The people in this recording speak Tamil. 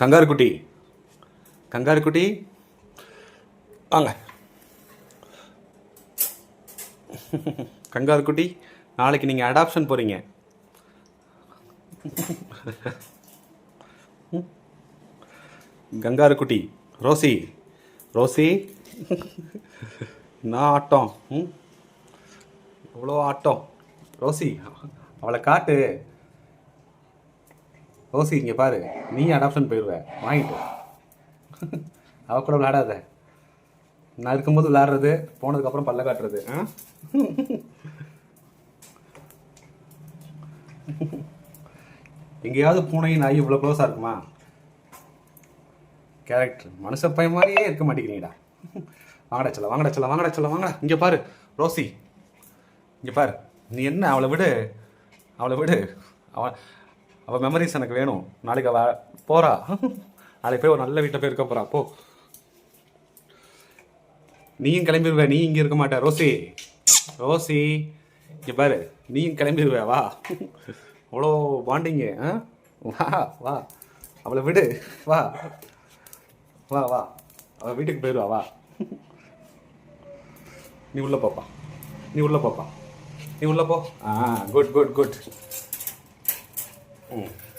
கங்காரு குட்டி கங்காரு குட்டி வாங்க. கங்காரு குட்டி நாளைக்கு நீங்கள் அடாப்ஷன் போகிறீங்க கங்காரு குட்டி ரோசி. ரோசி நான் ஆட்டம். ம். எவ்வளோ ஆட்டம். ரோசி அவளை காட்டு. ரோசி இங்கே பாரு. நீ அடாப்ஷன் போயிடுவ வாங்கிட்டு அவ கூட விளையாடாத. நான் இருக்கும்போது விளையாடுறது போனதுக்கப்புறம் பல்ல காட்டுறது. ஆ? எங்கேயாவது பூனை நாய் இவ்வளோ க்ளோஸாக இருக்குமா? கேரக்டர் மனுஷ பையன் மாதிரியே இருக்க மாட்டேங்கிறீங்கடா. வாங்கடா சொல்ல வாங்கடா சொல்ல வாங்கடா சொல்ல வாங்கடா. இங்கே பாரு ரோசி. இங்கே பாரு. நீ என்ன அவளை விடு. அவளை விடு. அவ அவள் மெமரிஸ் எனக்கு வேணும். நாளைக்கு அவள் போகிறா நாளைக்கு போய் ஒரு நல்ல வீட்டில் போய் இருக்க போகிறா போ. நீயும் கிளம்பிடுவ நீ இங்கே இருக்க மாட்ட. ரோசி. ரோசி. இங்கே பாரு. நீயும் கிளம்பிடுவே வா. அவ்வளோ பாண்டிங்கு ஆ? வா வா. அவளை விடு. வா. வா வா. அவள் வீட்டுக்கு போயிடுவா வா. நீ உள்ளே போப்பா. நீ உள்ளே போப்பா. நீ உள்ளே போ. ஆ குட் குட் குட் Oh.